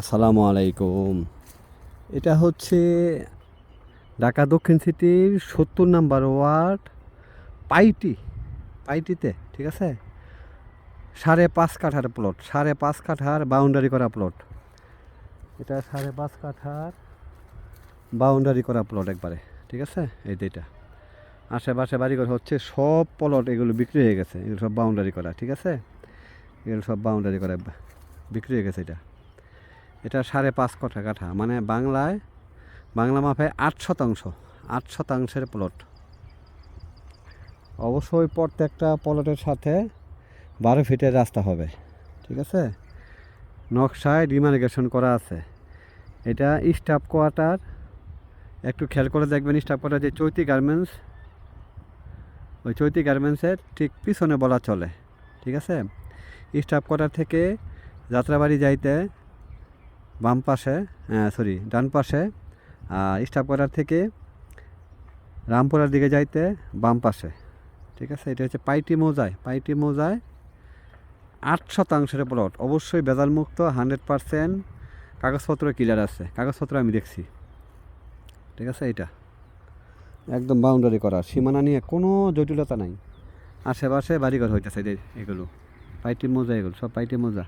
আসসালামু আলাইকুম। এটা হচ্ছে ঢাকা দক্ষিণ সিটির সত্তর নাম্বার ওয়ার্ড পাইটি, পাইটিতে, ঠিক আছে? সাড়ে পাঁচ কাঠার প্লট সাড়ে পাঁচ কাঠার বাউন্ডারি করা প্লট এটা সাড়ে পাঁচ কাঠার বাউন্ডারি করা প্লট একবারে, ঠিক আছে? এই এটা। আশেপাশে বাড়িঘর হচ্ছে, সব প্লট এগুলো বিক্রি হয়ে গেছে। এগুলো সব বাউন্ডারি করা, ঠিক আছে? এগুলো সব বাউন্ডারি করা বিক্রি হয়ে গেছে এটা। এটা সাড়ে পাঁচ কটা কাঠা। মানে বাংলায়, বাংলা মাপে আট শতাংশ, আট শতাংশের প্লট অবশ্যই প্রত্যেকটা প্লটের সাথে বারো ফিটের রাস্তা হবে, ঠিক আছে? নকশায় ডিমার্গেশন করা আছে। এটা স্টাফ কোয়ার্টার একটু খেয়াল করে দেখবেন স্টাফ কোয়ার্টার যে চৈতি গার্মেন্টস ওই চৈতি গার্মেন্টসের ঠিক পিছনে বলা চলে, ঠিক আছে? স্টাফ কোয়ার্টার থেকে যাত্রাবাড়ি যাইতে বাম পাশে সরি ডান পাশে স্টাফ কোয়ার্টার থেকে রামপুরার দিকে যাইতে বাম পাশে। ঠিক আছে? এটা হচ্ছে পাইটি মৌজায়। পাইটি মৌজায় আট শতাংশের প্লট। অবশ্যই বেজাল মুক্ত হান্ড্রেড পারসেন্ট কাগজপত্র ক্লিয়ার আছে। কাগজপত্র আমি দেখছি। ঠিক আছে? এটা একদম বাউন্ডারি করা। সীমানা নিয়ে কোনো জটিলতা নাই। আশেপাশে বাড়িঘর হইতেছে এগুলো। পাইটি মোজা এগুলো। সব পাইটি মোজা।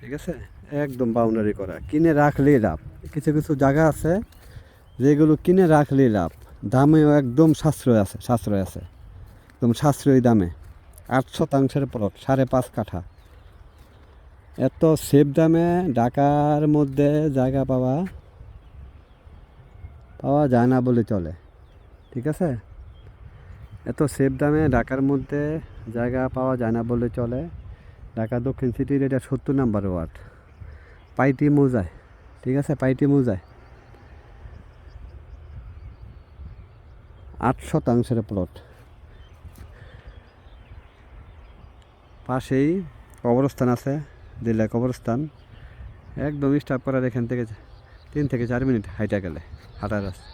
ঠিক আছে? একদম বাউন্ডারি করা। কিনে রাখলেই লাভ। কিছু কিছু জায়গা আছে যেগুলো কিনে রাখলেই লাভ। দামেও একদম সাশ্রয় আছে সাশ্রয় আছে। একদম সাশ্রয়ী দামে। আট শতাংশের প্লট সাড়ে পাঁচ কাঠা। এত সেফ দামে ঢাকার মধ্যে জায়গা পাওয়া পাওয়া যায় না বলে চলে। ঠিক আছে? এত সেফ দামে ঢাকার মধ্যে জায়গা পাওয়া যায় না বলে চলে। ঢাকা দক্ষিণ সিটির এটা সত্তর নাম্বার ওয়ার্ড। পাইটি মৌজায়, ঠিক আছে? পাইটি মৌজায়। আট শতাংশের প্লট। পাশেই কবরস্থান আছে, দিল্লা কবরস্থান। একদম স্টাফ করার এখান থেকে তিন থেকে চার মিনিট হাইটা গেলে, হাঁটার রাস্তা।